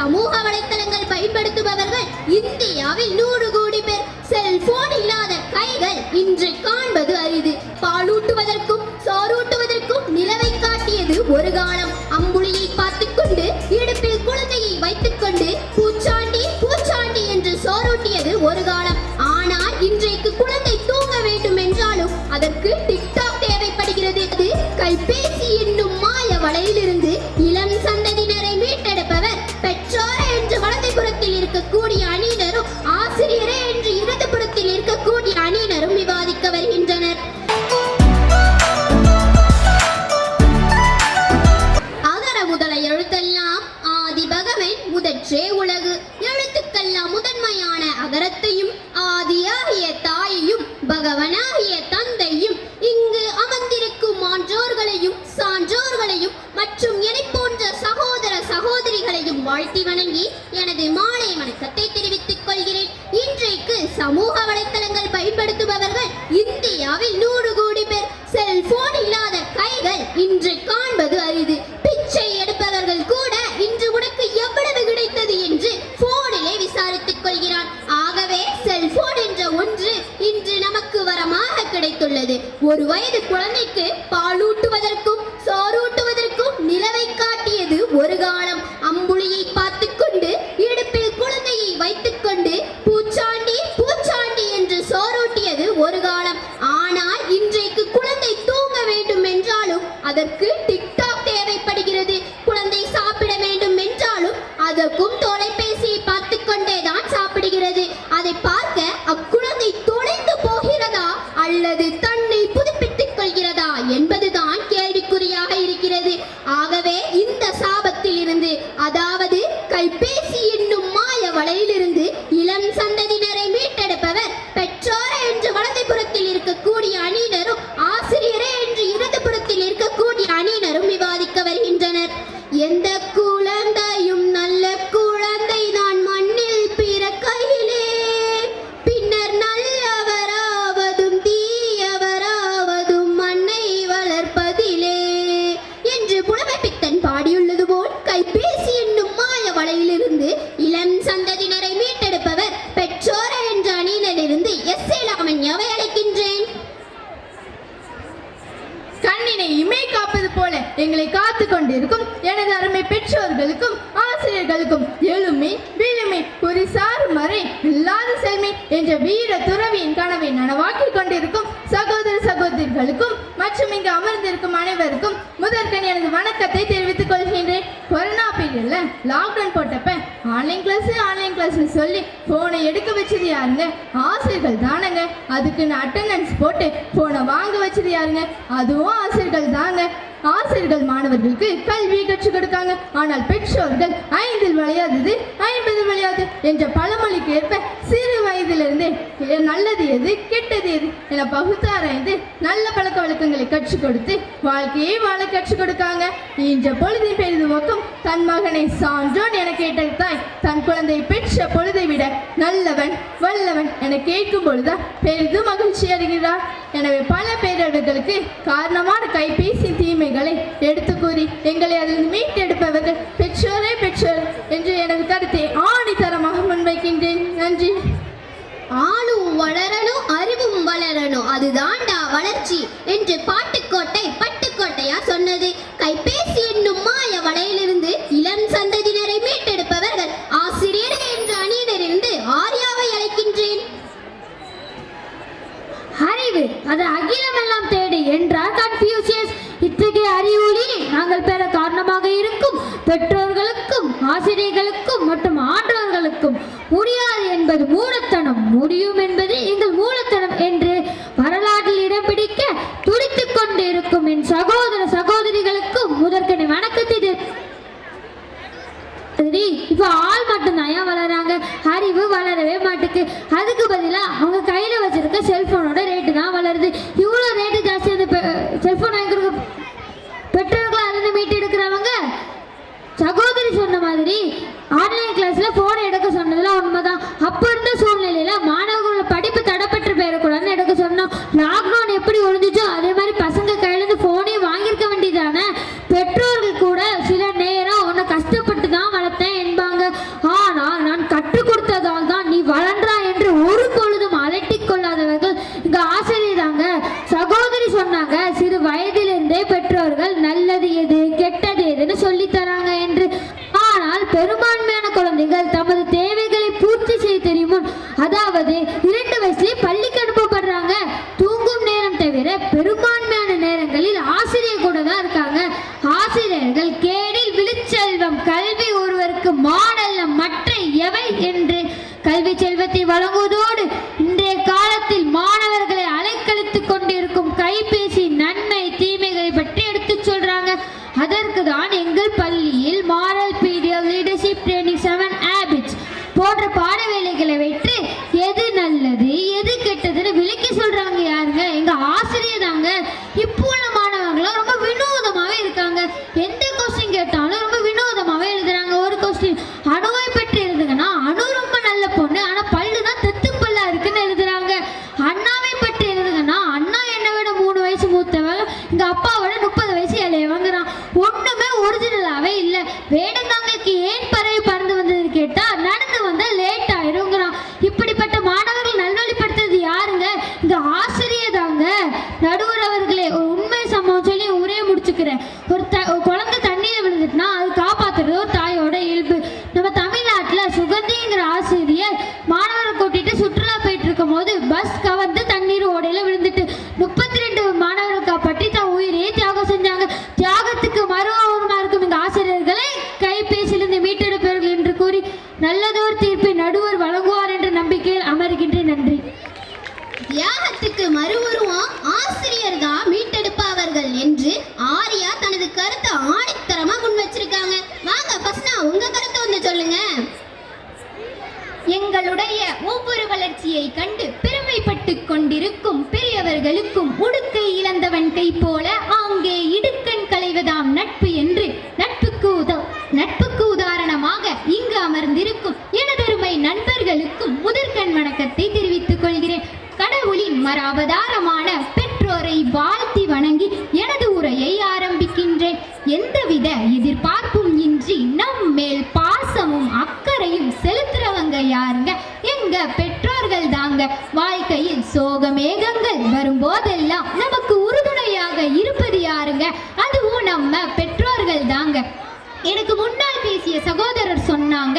சமூக வலைத்தளங்கள் பயன்படுத்துபவர்கள் இந்தியாவில் நூறு கோடி பேர். செல்போன் இல்லாத கைகள் இன்று காண்பது அரிது. பாலூட்டுவதற்கும் சோறூட்டுவதற்கும் நிலவை காட்டியது ஒரு காலம். அம்புலியை பார்த்துக்கொண்டு இடுப்பில் குழந்தையை வைத்துக்கொண்டு பூச்சாண்டி பூச்சாண்டி என்று சோறூட்டியது ஒரு காலம். ஆனால் இன்றைக்கு குழந்தை தூங்க வேண்டும் என்றாலும் அதற்கு ஒரு வயது குழந்தைக்கு இருந்து எஸ் ஏ எவை அழைக்கின்றேன்? கண்ணினை இமை காப்பது போல எங்களை காத்து கொண்டிருக்கும் எனது அருமை பெற்றோர்களுக்கும் ஆசிரியர்களுக்கும் எழுமை விழுமை குறிசார் மறை இல்லாத செல்மை என்ற வீர துறவியின் கனவை நனவாக்கி கொண்டிருக்கும் சகோதர சகோதரிகளுக்கும் மற்றும் இங்கு அமர்ந்திருக்கும் அனைவருக்கும் முதற்கண் எனது வணக்கத்தை தெரிவித்துக் கொள்கின்றேன். கொரோனா பீரியட்ல லாக்டவுன் போட்டப்ப ஆன்லைன் கிளாஸ் ஆன்லைன் கிளாஸ் சொல்லி போனை எடுக்க வச்சது யாருங்க? ஆசிரியர்கள் தானங்க. அதுக்குன்னு அட்டெண்டன்ஸ் போட்டு போனை வாங்க வச்சது யாருங்க? அதுவும் ஆசிரியர்கள் தாங்க. ஆசிரியர்கள் மாணவர்களுக்கு கல்வி கற்றுக் கொடுக்காங்க. ஆனால் பெற்றோர்கள் ஐந்தில் விளையாதது ஐம்பதில் விளையாது என்ற பழமொழிக்கு ஏற்ப சிறு வயதிலிருந்தே நல்லது எது? கெட்டது எது? என ஆராய்ந்து நல்ல பழக்க வழக்கங்களை கற்றுக் கொடுத்து வாழ்க்கையை வாழ கற்றுக் கொடுக்காங்க. இன்ற பொழுதின் பெரிதுவோக்கம் தன் மகனை சான்றோன் என கேட்ட தாய். தன் குழந்தை பெற்ற பொழுதை விட நல்லவன் வல்லவன் என கேட்கும் பொழுதுதான் பெரிதும் மகிழ்ச்சி அடைகிறார். எனவே பல பேரிடர்களுக்கு காரணமான கைபேசி தீமைகளை எடுத்து கூறி எங்களை அதில் மீட்டெடுப்பவர்கள் பெற்றோரே பெற்றோர் என்று எனது கருத்தை ஆணித்தரமாக முன்வைக்கின்றேன். நன்றி. ஆளும் வளரணும் அறிவும் வளரணும். அதுதான்டா வளர்ச்சி என்று பாட்டுக்கோட்டை பட்டுக்கோட்டையா சொன்னது. கைபேசி என்னும் மாய வலையிலிருந்து இளம் சந்ததியினரை மீட்டெடுப்பவர்கள் ஆசிரியர் என்ற அணியினரிலிருந்து ஆர்யாவை அழைக்கின்றேன். அறிவு அது அகிலமெல்லாம் தேடு என்றார் கன்ஃபியூசியஸ் இத்தகைய அறிவொளி நாங்கள் பெற காரணமாக இருக்கும் பெற்றோர் 还。என்று சொல்லித்தர இப்ப 那么打 அங்கே இடுக்கண் களைவதாம் நட்பு என்று நட்புக்கு உத நட்புக்கு உதாரணமாக இங்கு அமர்ந்திருக்கும் எனதருமை நண்பர்களுக்கும் முதற்கண் வணக்கத்தை தெரிவித்துக் கொள்கிறேன். கடவுளின் மராபதாரமான பெற்றோரை வாழ சகோதரர் சொன்னாங்க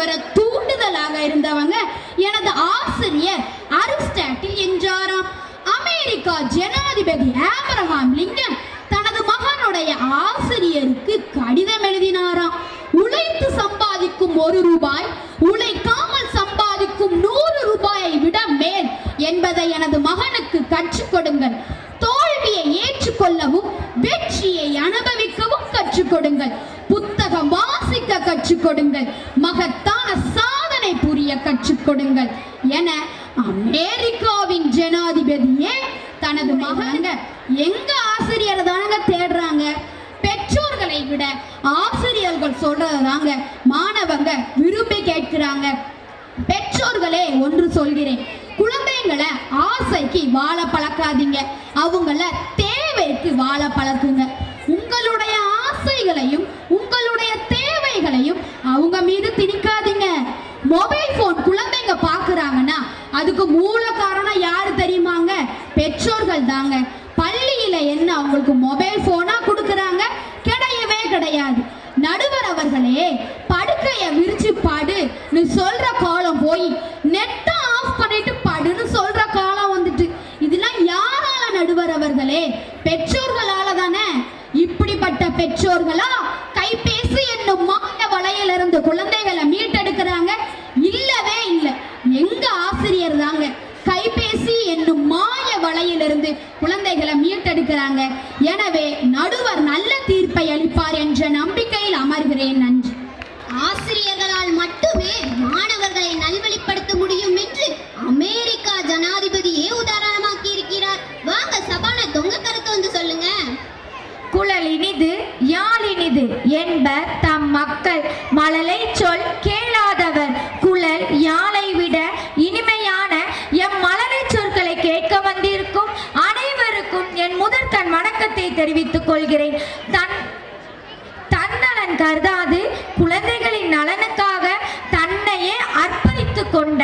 வர தூண்டுதலாக இருந்தவங்க எனது ஆசிரியர் அரிஸ்டாட்டில் என்றாராம். அமெரிக்கா ஜனாதிபதி ஆபிரகாம் லிங்கன் தனது மகனுடைய ஆசிரியருக்கு கடிதம் எழுதினாராம். உழைத்து சம்பாதிக்கும் ஒரு ரூபாய் உழைக்காமல் சம்பாதிக்கும் நூறு ரூபாயை விட மேல் என்பதை எனது மகனுக்கு கற்றுக் கொடுங்கள். தோல்வியை ஏற்றுக்கொள்ளவும் வெற்றியை அனுபவிக்கவும் கற்றுக் கொடுங்கள். புத்தகம் வாசிக்க கற்றுக் கொடுங்கள். கொடுங்கள் என அமெரிக்காவின் ஜனாதிபதியே தனது மகங்க எங்க ஆசிரியர் தானங்க தேடுறாங்க? பெற்றோர்களை விட ஆசிரியர்கள் சொல்றதாங்க மாணவங்க விரும்பி கேட்கிறாங்க. பெற்றோர்களே ஒன்று சொல்கிறேன். குழந்தைங்களை ஆசைக்கு வாழ பழக்காதீங்க. அவங்கள தேவைக்கு வாழ பழக்குங்க. உங்களுடைய ஆசைகளையும் உங்களுடைய தேவைகளையும் அவங்க மீது திணிக்க மொபைல் போன் குழந்தைங்க பாக்குறாங்கன்னா அதுக்கு மூல காரணம் யாரு தெரியுமாங்க? பெற்றோர்கள் தாங்க. பள்ளியில என்ன அவங்களுக்கு மொபைல் போனா கொடுக்கறாங்க? கிடையவே கிடையாது. நடுவர் அவர்களே படுக்கைய விரிச்சு பாடுன்னு நீ சொல்ற காலம் போய் நெட்டை ஆஃப் பண்ணிட்டு படுன்னு சொல்ற காலம் வந்துட்டு இதெல்லாம் யாரால நடுவர் அவர்களே பெற்றோர்களால தானே இப்படிப்பட்ட பெற்றோர்களா கைபேசி என்னும் மாய வலையிலிருந்து குழந்தைகளை மீட்டெடுக்கிறாங்க இல்லவே இல்லை எங்க ஆசிரியர் தாங்க கைபேசி என்னும் மாய வலையிலிருந்து குழந்தைகளை மீட்டெடுக்கிறாங்க எனவே நடுவர் நல்ல தீர்ப்பை அளிப்பார் என்ற நம்பிக்கையில் அமர்கிறேன் நன்றி ஆசிரியர்களால் மட்டுமே மாணவர்களை நல்வழிப்படுத்த முடியும் என்று அமெரிக்கா ஜனாதிபதியே உதாரணமாக்கி இருக்கிறார் வாங்க சபான தொங்க கருத்து வந்து சொல்லுங்க குழலினிது யாழினிது என்பர் தம் மக்கள் மழலை சொல் கேளாதவர். குழல் யாழை விட இனிமையான எம் மலரை சொற்களை கேட்க வந்திருக்கும் அனைவருக்கும் என் முதற்கண் வணக்கத்தை தெரிவித்துக் கொள்கிறேன். தன் தன்னலன் கருதாது குழந்தைகளின் நலனுக்காக தன்னையே அர்ப்பணித்து கொண்ட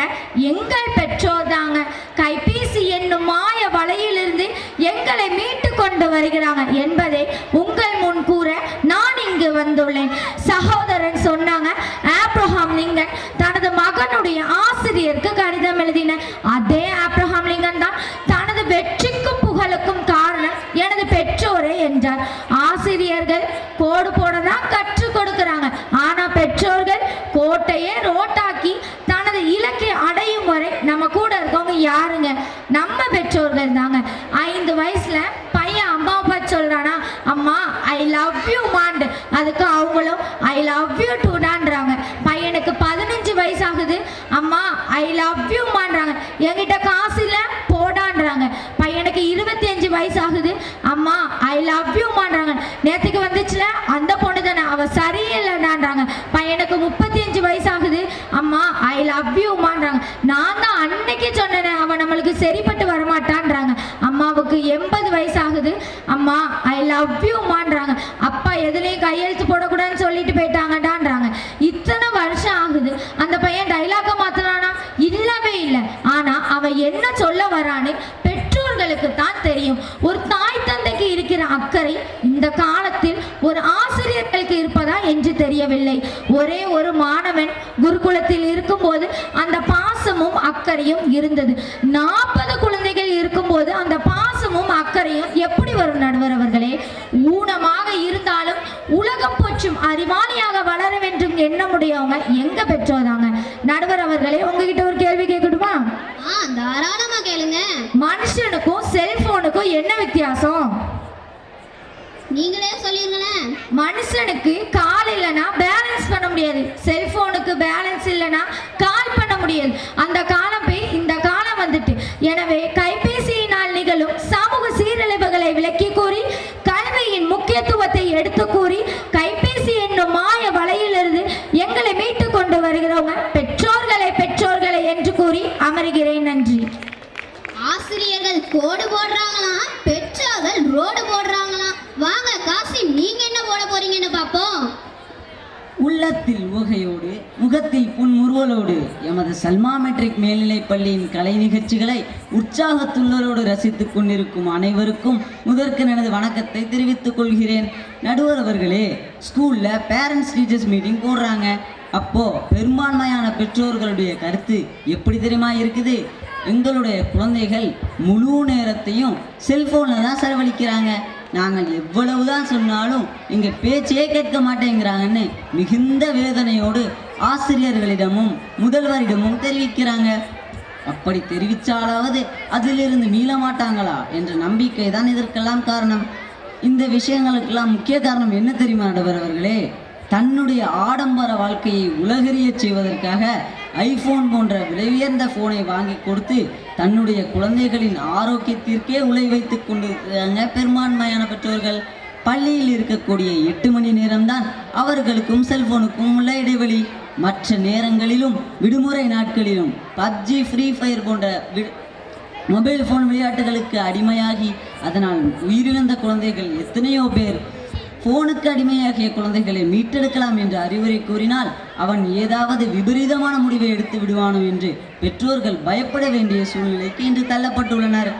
எங்கள் பெற்றோர் தாங்க கைபேசி என்னும் மாய வலையிலிருந்து எங்களை மீட்டு கொண்டு வருகிறாங்க என்பதை உங்கள் முன் கூற நான் இங்கு வந்துள்ளேன். சகோதரன் சொன்னாங்க ஆப்ரஹாம் லிங்கன் தனது மகனுடைய ஆசிரியருக்கு கடிதம் எழுதின அதே ஆப்ரஹாம் லிங்கன் தான் தனது வெற்றிக்கும் புகழுக்கும் காரணம் எனது பெற்றோரே என்றார் ஆசிரியர்கள் கோடு போட தான் கற்றுக் கொடுக்கறாங்க ஆனா பெற்றோர்கள் கோட்டையே ரோட்டாக்கி தனது இலக்கை அடையும் வரை நம்ம கூட இருக்கவங்க யாருங்க நம்ம பெற்றோர்கள் தாங்க ஐந்து வயசுல பையன் அம்மா அப்பா சொல்றானா அம்மா ஐ லவ் யூ மாண்ட் அதுக்கு அவங்களும் ஐ லவ் யூ டூடான்றாங்க பையனுக்கு பதினஞ்சு வயசு ஆகுது அம்மா ஐ லவ் யூ மான்றாங்க என்கிட்ட காசு இல்ல போடான்றாங்க பையனுக்கு இருபத்தி அஞ்சு வயசு ஆகுது அம்மா ஐ லவ் யூ மான்றாங்க நேத்துக்கு வந்துச்சுல அந்த பொண்ணு தானே அவ சரியில்லைடான்றாங்க பையனுக்கு முப்பத்தி அஞ்சு வயசு ஆகுது அம்மா ஐ லவ் யூ மான்றாங்க நான் தான் அன்னைக்கு சொன்னேனே அவன் நம்மளுக்கு சரிப்பட்டு வரமாட்டான்றாங்க அம்மாவுக்கு எண்பது வயசு ஆகுது அம்மா ஐ லவ் யூமான்றாங்க அப்பா எதுலேயும் கையெழுத்து போடக்கூடாதுன்னு சொல்லிட்டு போயிட்டாங்கடான்றாங்க. இத்தனை வருஷம் ஆகுது. அந்த பையன் டைலாக மாத்தினானா இல்லவே இல்லை. ஆனா அவன் அவன் என்ன சொல்ல வரான்னு பெற்றோர்களுக்கு தான் தெரியும். ஒரு தாய் தந்தைக்கு இருக்கிற அக்கறை இந்த காலத்தில் ஒரு ஆசிரியர்களுக்கு இருப்பதா என்று தெரியவில்லை. ஒரே ஒரு மாணவன் குருகுலத்தில் இருக்கும்போது அந்த பாசமும் அக்கறையும் இருந்தது. நாற்பது குழந்தைகள் இருக்கும்போது அந்த போற்றும் அறிவாளியாக வளர வேண்டும் எண்ணமுடையவங்க எங்க பெற்றோதாங்க நடுவர் அவர்களே உங்ககிட்ட ஒரு கேள்வி கேட்கட்டுமா? ஆ தாராளமா கேளுங்க. மனுஷனுக்கும் செல்போனுக்கும் என்ன வித்தியாசம்? நீங்களே சொல்லிருங்களேன். மனுஷனுக்கு கால் இல்லைன்னா பேலன்ஸ் பண்ண முடியாது. செல்போனுக்கு பேலன்ஸ் இல்லைன்னா கால் பண்ண முடியாது. அந்த காலம் போய் இந்த காலம் வந்துட்டு. எனவே கைபேசியினால் நிகழும் சமூக சீரழிவுகளை விளக்கி கூறி கல்வியின் முக்கியத்துவத்தை எடுத்து கூறி கைபேசி என்னும் மாய வலையிலிருந்து எங்களை மீட்டு கொண்டு வருகிறவங்க பெற்றோர்களை பெற்றோர்களை என்று கூறி அமர்கிறேன் நன்றி. ஆசிரியர்கள் கோடு போடுறாங்களாம் பெற்றோர்கள் ரோடு போடுறாங்களாம் வாங்க காசி நீங்க என்ன போட போறீங்கன்னு பாப்போம் உள்ளத்தில் ஊகையோடு முகத்தில் புன்முறுவலோடு எமது சல்மா மெட்ரிக் மேல்நிலைப் பள்ளியின் கலை நிகழ்ச்சிகளை உற்சாகத்துள்ளரோடு ரசித்துக் கொண்டிருக்கும் அனைவருக்கும் முதற்கு எனது வணக்கத்தை தெரிவித்துக் கொள்கிறேன். நடுவர் அவர்களே ஸ்கூல்ல பேரண்ட்ஸ் டீச்சர்ஸ் மீட்டிங் போடுறாங்க. அப்போ பெரும்பான்மையான பெற்றோர்களுடைய கருத்து எப்படி தெரியுமா இருக்குது? எங்களுடைய குழந்தைகள் முழு நேரத்தையும் செல்போனில் தான் செலவழிக்கிறாங்க. நாங்கள் எவ்வளவுதான் சொன்னாலும் இங்கே பேச்சே கேட்க மாட்டேங்கிறாங்கன்னு மிகுந்த வேதனையோடு ஆசிரியர்களிடமும் முதல்வரிடமும் தெரிவிக்கிறாங்க. அப்படி தெரிவித்தாலாவது அதிலிருந்து மீள மாட்டாங்களா என்ற நம்பிக்கை தான் இதற்கெல்லாம் காரணம். இந்த விஷயங்களுக்கெல்லாம் முக்கிய காரணம் என்ன தெரியுமா நடுவர் அவர்களே? தன்னுடைய ஆடம்பர வாழ்க்கையை உலகறிய செய்வதற்காக ஐபோன் போன்ற விலை உயர்ந்த ஃபோனை வாங்கி கொடுத்து தன்னுடைய குழந்தைகளின் ஆரோக்கியத்திற்கே உலை வைத்து கொண்டிருக்கிறாங்க பெரும்பான்மையான பெற்றோர்கள். பள்ளியில் இருக்கக்கூடிய எட்டு மணி நேரம்தான் அவர்களுக்கும் செல்போனுக்கும் உள்ள இடைவெளி. மற்ற நேரங்களிலும் விடுமுறை நாட்களிலும் பப்ஜி ஃப்ரீ ஃபயர் போன்ற வி- மொபைல் ஃபோன் விளையாட்டுகளுக்கு அடிமையாகி அதனால் உயிரிழந்த குழந்தைகள் எத்தனையோ பேர் ஃபோனுக்கு அடிமையாகிய குழந்தைகளை மீட்டெடுக்கலாம் என்று அறிவுரை கூறினால் அவன் ஏதாவது விபரீதமான முடிவை எடுத்து விடுவானோ என்று பெற்றோர்கள் பயப்பட வேண்டிய சூழ்நிலைக்கு இன்று தள்ளப்பட்டுள்ளனர்.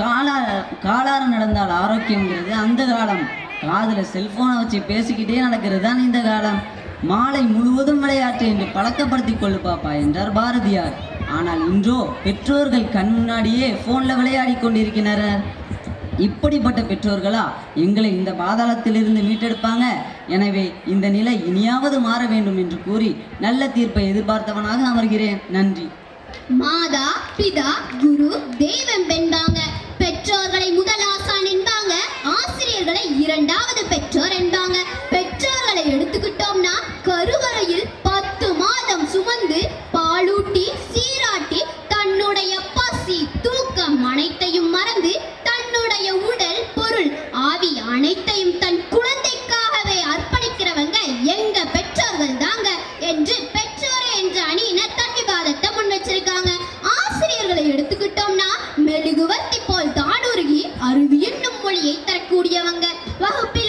காலா காலார நடந்தால் ஆரோக்கியங்கிறது அந்த காலம். காதில் செல்போனை வச்சு பேசிக்கிட்டே நடக்கிறது தான் இந்த காலம். மாலை முழுவதும் விளையாட்டு என்று பழக்கப்படுத்திக் கொள்ளு பாப்பா என்றார் பாரதியார். ஆனால் இன்றோ பெற்றோர்கள் கண் முன்னாடியே ஃபோனில் விளையாடி கொண்டிருக்கிறார் இப்படிப்பட்ட பெற்றோர்களா எங்களை இந்த பாதாளத்திலிருந்து மீட்டெடுப்பாங்க? எனவே இந்த நிலை இனியாவது மாற வேண்டும் என்று கூறி நல்ல தீர்ப்பை எதிர்பார்த்தவனாக அமர்கிறேன். நன்றி. மாதா பிதா குரு தெய்வம் என்பாங்க. பெற்றோர்களை முதல் ஆசான் என்பாங்க ஆசிரியர்களை இரண்டாவது பெற்றோர் என்பாங்க. பெற்றோர்களை எடுத்துக்கிட்டோம்னா கருவறையில் பத்து மாதம் சுமந்து பாலூட்டி சீராட்டி தன்னுடைய பசி தூக்கம் அனைத்தையும் மறந்து அனைத்தையும் தன் குழந்தைக்காகவே அர்ப்பணிக்கிறவங்க எங்க பெற்றோர்கள் தாங்க என்று பெற்றோரே என்ற அணியினர் தன் விவாதத்தை முன் வச்சிருக்காங்க. ஆசிரியர்களை எடுத்துக்கிட்டோம்னா மெழுகுவர்த்தி போல் தானுருகி அருவி என்னும் மொழியை தரக்கூடியவங்க. வகுப்பில்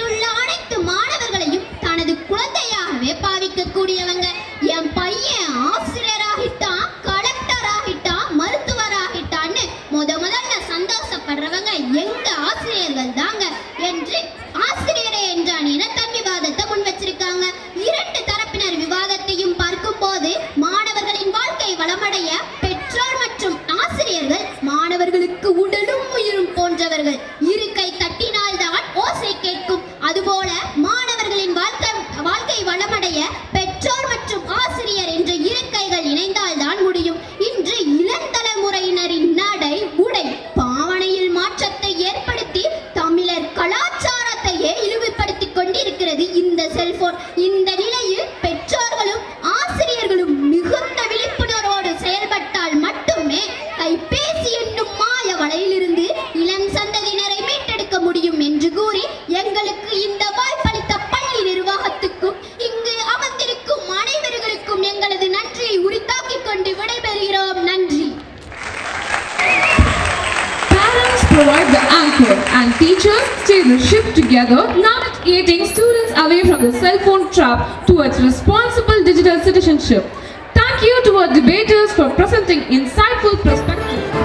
navigating students away from the cell phone trap towards responsible digital citizenship. Thank you to our debaters for presenting insightful perspectives.